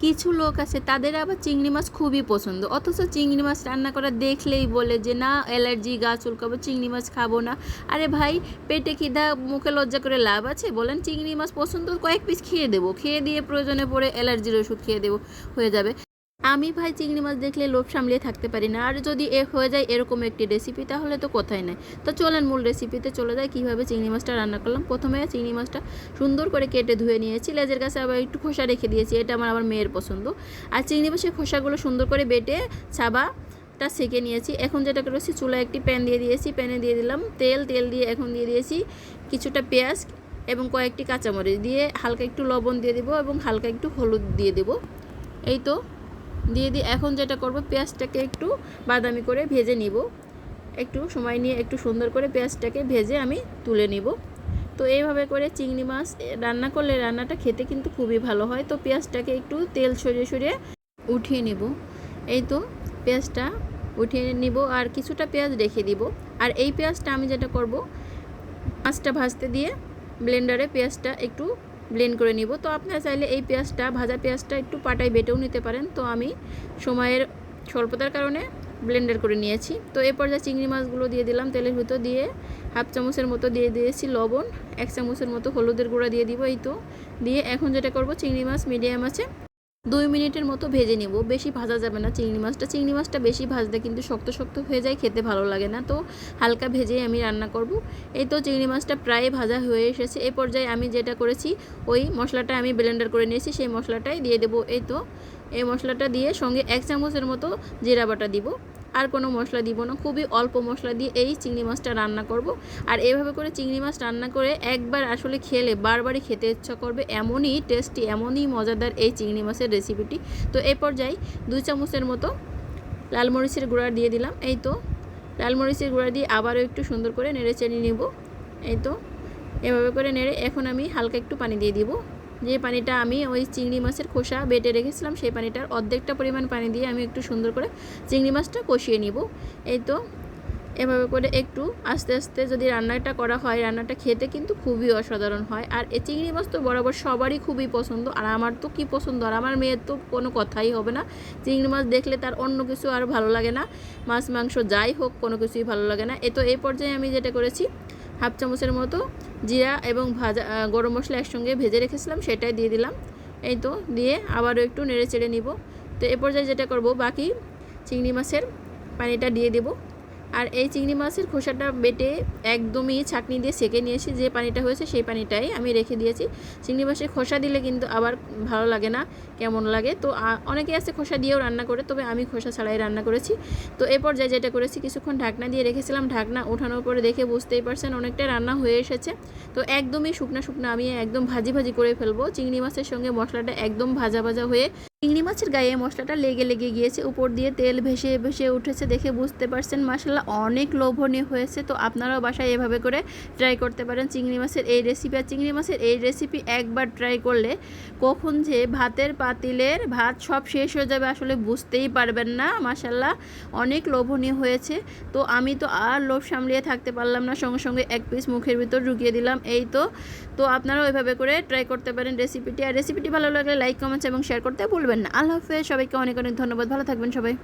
কিছু লোক আছে, তাদের আবার চিংড়ি মাছ খুবই পছন্দ। অথচ চিংড়ি মাছ রান্না করা দেখলেই বলে যে, না, অ্যালার্জি, গা চুলকাবো, চিংড়ি মাছ খাব না। আরে ভাই, পেটে খিদা, মুখে লজ্জা করে লাভ আছে? বলেন, চিংড়ি মাছ পছন্দ, কয়েক পিস খেয়ে দেবো। খেয়ে দিয়ে প্রয়োজনে পড়ে অ্যালার্জির ওষুধ খেয়ে দেবো, হয়ে যাবে। আমি ভাই চিংড়ি মাছ দেখলে লোভ সামলিয়ে থাকতে পারি না। আর যদি এ হয়ে যায় এরকম একটি রেসিপি তাহলে তো কোথায় নেই? তো চলেন মূল রেসিপিতে চলে যায় কীভাবে চিংড়ি মাছটা রান্না করলাম। প্রথমে চিংড়ি মাছটা সুন্দর করে কেটে ধুয়ে নিয়েছি। লেজের কাছে আবার একটু খোসা রেখে দিয়েছি, এটা আমার আমার মেয়ের পছন্দ। আর চিংড়ি মাছের খোসাগুলো সুন্দর করে বেটে ছাবাটা সেকে নিয়েছি। এখন যেটা করেছি চুলা একটি প্যান দিয়ে দিয়েছি। প্যানে দিয়ে দিলাম তেল তেল দিয়ে এখন দিয়ে দিয়েছি কিছুটা পেঁয়াজ এবং কয়েকটি কাঁচামরিচ। দিয়ে হালকা একটু লবণ দিয়ে দেবো এবং হালকা একটু হলুদ দিয়ে দেবো। এই তো। দিয়ে দিয়ে এখন যেটা করব, পেঁয়াজটাকে একটু বাদামি করে ভেজে নিব। একটু সময় নিয়ে একটু সুন্দর করে পেঁয়াজটাকে ভেজে আমি তুলে নিব। তো এইভাবে করে চিংড়ি মাছ রান্না করলে রান্নাটা খেতে কিন্তু খুবই ভালো হয়। তো পেঁয়াজটাকে একটু তেল সরিয়ে সরিয়ে উঠিয়ে নেব। এই তো পেঁয়াজটা উঠিয়ে নিব আর কিছুটা পেঁয়াজ রেখে দিব। আর এই পেঁয়াজটা আমি যেটা করব, মাছটা ভাজতে দিয়ে ব্লেন্ডারে পেঁয়াজটা একটু ব্লেন্ড করে নিব। তো আপনারা চাইলে এই পেঁয়াজটা, ভাজা পেঁয়াজটা একটু পাটায় বেটেও নিতে পারেন। তো আমি সময়ের স্বল্পতার কারণে ব্লেন্ডার করে নিয়েছি। তো এরপর যা চিংড়ি মাছগুলো দিয়ে দিলাম তেলের ভিতর দিয়ে। হাফ চামচের মতো দিয়ে দিয়েছি লবণ, এক চামচের মতো হলুদের গুঁড়া দিয়ে দিব এই তো। দিয়ে এখন যেটা করব, চিংড়ি মাছ মিডিয়াম আছে দুই মিনিটের মতো ভেজে নেব। বেশি ভাজা যাবে না চিংড়ি মাছটা। চিংড়ি মাছটা বেশি ভাজলে কিন্তু শক্ত শক্ত হয়ে যায়, খেতে ভালো লাগে না। তো হালকা ভেজেই আমি রান্না করব। এই তো চিংড়ি মাছটা প্রায় ভাজা হয়ে এসেছে। এ পর্যায়ে আমি যেটা করেছি, ওই মশলাটা আমি ব্লেন্ডার করে নিয়েছি, সেই মশলাটাই দিয়ে দেবো। এই তো, এই মশলাটা দিয়ে সঙ্গে এক চামচের মতো জিরা বাটা দিব। আর কোনো মশলা দিব না। খুবই অল্প মশলা দিয়ে এই চিংড়ি মাছটা রান্না করব। আর এভাবে করে চিংড়ি মাছ রান্না করে একবার আসলে খেলে বারবারই খেতে ইচ্ছা করবে। এমনই টেস্টি, এমনই মজাদার এই চিংড়ি মাছের রেসিপিটি। তো এই পর্যায়ে দুই চামচের মতো লাল মরিচের গুঁড়া দিয়ে দিলাম। এই তো লাল মরিচের গুঁড়া দিয়ে আবারও একটু সুন্দর করে নেড়ে চেড়ে নেব। এই তো, এভাবে করে নেড়ে এখন আমি হালকা একটু পানি দিয়ে দিব। যে পানিটা আমি ওই চিংড়ি মাছের খোসা বেটে রেখেছিলাম, সেই পানিটার অর্ধেকটা পরিমাণ পানি দিয়ে আমি একটু সুন্দর করে চিংড়ি মাছটা কষিয়ে নিব। এই তো এভাবে করে একটু আস্তে আস্তে যদি রান্নাটা করা হয়, রান্নাটা খেতে কিন্তু খুবই অসাধারণ হয়। আর এই চিংড়ি মাছ তো বরাবর সবারই খুবই পছন্দ, আর আমার তো কি পছন্দ? আর আমার মেয়ের তো কোনো কথাই হবে না। চিংড়ি মাছ দেখলে তার অন্য কিছু আর ভালো লাগে না। মাছ, মাংস যাই হোক, কোনো কিছুই ভালো লাগে না। এ তো এই পর্যায়ে আমি যেটা করেছি হাফ চামচের মতো জিরা এবং ভাজা গরম মশলা একসঙ্গে ভেজে রেখেছিলাম, সেটাই দিয়ে দিলাম। এই তো, দিয়ে আবারও একটু নেড়ে চেড়ে নিব। তো এ পর্যায়ে যেটা করব, বাকি চিংড়ি মাছের পানিটা দিয়ে দেবো। আর এই চিংড়ি মাছের খোসাটা বেটে একদমই ছাঁকনি দিয়ে সেকে নিয়েছি, যে পানিটা হয়েছে সেই পানিটাই আমি রেখে দিয়েছি। চিংড়ি মাছের খোসা দিলে কিন্তু আবার ভালো লাগে না, কেমন লাগে? তো অনেকে আছে খোসা দিয়েও রান্না করে, তবে আমি খোসা ছাড়াই রান্না করেছি। তো এ পর্যায়ে যেটা করেছি, কিছুক্ষণ ঢাকনা দিয়ে রেখেছিলাম। ঢাকনা ওঠানোর পরে দেখে বুঝতেই পারছেন অনেকটা রান্না হয়ে এসেছে। তো একদমই শুকনা শুকনা আমি একদম ভাজি ভাজি করে ফেলব। চিংড়ি মাছের সঙ্গে মশলাটা একদম ভাজা ভাজা হয়ে চিংড়ি মাছের গায়ে মশলাটা লেগে লেগে গিয়েছে, উপর দিয়ে তেল ভেসে ভেসে উঠেছে দেখে বুঝতে পারছেন মাসাল্লাহ অনেক লোভনীয় হয়েছে। তো আপনারাও বাসায় এভাবে করে ট্রাই করতে পারেন চিংড়ি মাছের এই রেসিপি আর চিংড়ি মাছের এই রেসিপি একবার ট্রাই করলে কখন যে ভাতের পাতিলের ভাত সব শেষ হয়ে যাবে আসলে বুঝতেই পারবেন না। মাসাল্লাহ অনেক লোভনীয় হয়েছে। তো আমি তো আর লোভ সামলিয়ে থাকতে পারলাম না, সঙ্গে সঙ্গে এক পিস মুখের ভিতর ঢুকিয়ে দিলাম, এই তো। তো আপনারাও এভাবে করে ট্রাই করতে পারেন রেসিপিটি আর রেসিপিটি ভালো লাগলে লাইক কমেন্টস এবং শেয়ার করতে ভুলবেন না। আল্লাহ হাফেজ সবাইকে অনেক অনেক ধন্যবাদ। ভালো থাকবেন সবাই।